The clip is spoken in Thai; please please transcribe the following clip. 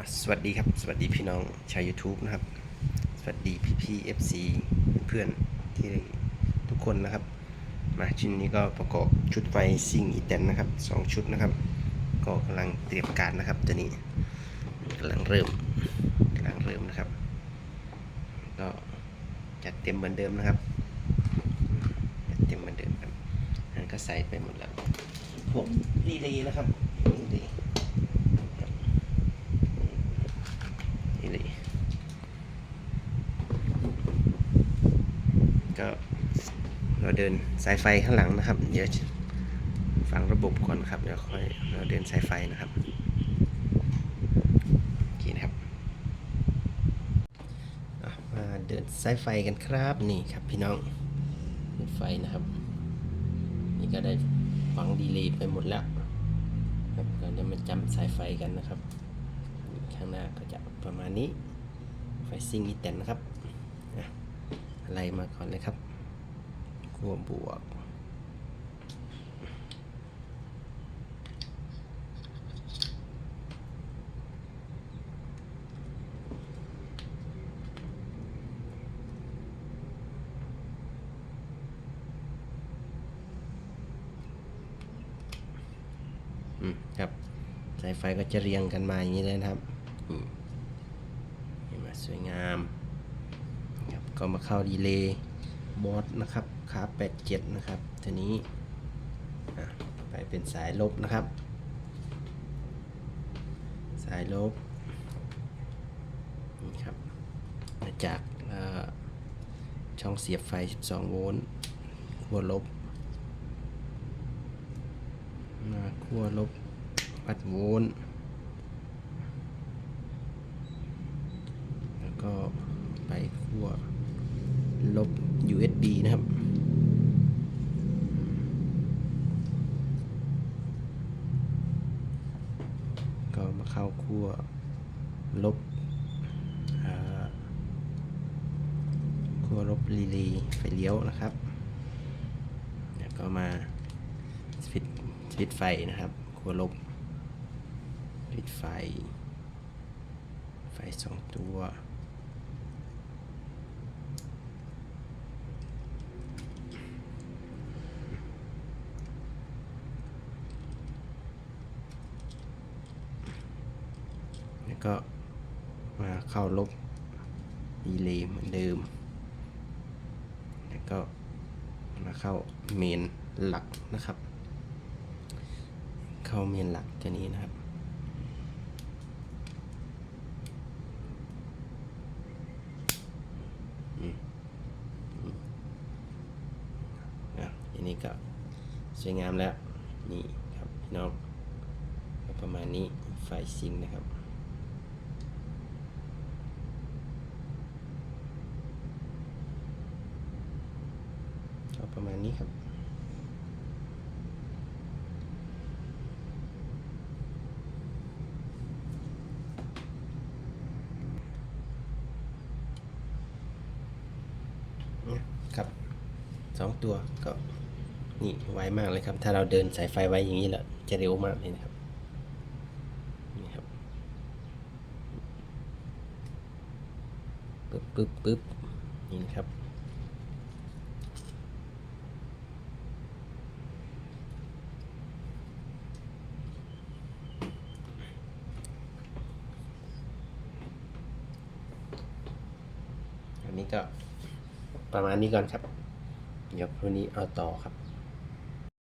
สวัสดีครับ สวัสดีพี่น้องชาว YouTube นะครับ สวัสดีพี่พี่ๆ FC เพื่อนๆที่ทุกคนนะครับ มาชิ้นนี้ก็ประกอบชุดไฟซิงอีแตนนะครับสองชุดนะครับ ก็กำลังเตรียมการนะครับตัวนี้กำลังเริ่มกำลังเริ่มนะครับ ก็จัดเต็มเหมือนเดิมนะครับจัดเต็มเหมือนเดิมครับนั่นก็ใส่ไปหมดแล้วพวกรีเลย์นะครับรีเลย์ นี่เลย ก็เราเดินสายไฟข้างหลังนะครับ เดี๋ยวฟังระบบก่อนครับเดี๋ยวค่อยเราเดินสายไฟนะครับโอเคนะครับมาเดินสายไฟกันครับนี่ครับพี่น้องเดินไฟนะครับ นี่ก็ได้ฝังดีเลย์ไปหมดแล้วครับเดี๋ยวมาจำสายไฟกันนะครับ ข้างหน้าก็จะประมาณนี้ไฟซิงอีแตนนะครับ อะไรมาก่อนเลยครับขั้วบวก อืมครับสายไฟก็จะเรียงกันมาอย่างนี้เลยนะครับ อืมเห็นไหมสวยงาม ก็มาเข้าดีเลย์บอสนะครับขา87 นะครับ ทีนี้ไปเป็นสายลบนะครับ สายลบนี่ครับมาจากช่องเสียบไฟ 12 โวลต์ขั้วลบมาขั้วลบวัดโวลต์แล้วก็ไปขั้ว ลบ USB นะครับ ก็มาเข้าขั้วลบอ่าขั้วลบรีเลย์ไฟเลี้ยวนะครับแล้วก็มาสวิตสวิตไฟนะครับขั้วลบสวิตช์ไฟ ไฟสองตัว แล้ว ก็มาเข้าลบดีเลย์เหมือนเดิม แล้วก็มาเข้าเมนหลักนะครับ เข้าเมนหลักตัวนี้นะครับอืมอืมอะอันนี้ก็สวยงามแล้ว นี่ครับพี่น้องก็ประมาณนี้ไฟซิงนะครับ ก็ประมาณ นี้ครับ ครับสองตัวก็นี่ไวมากเลยครับ ถ้าเราเดินสายไฟไว้อย่างนี้แหล้วจะเร็วมากเลยนะครับนี่ครับปึ๊บปึ๊บปึ๊บนี่ครับ อัน นี้ก็ประมาณนี้ก่อนครับ เดี๋ยวพรุ่งนี้เอาต่อครับ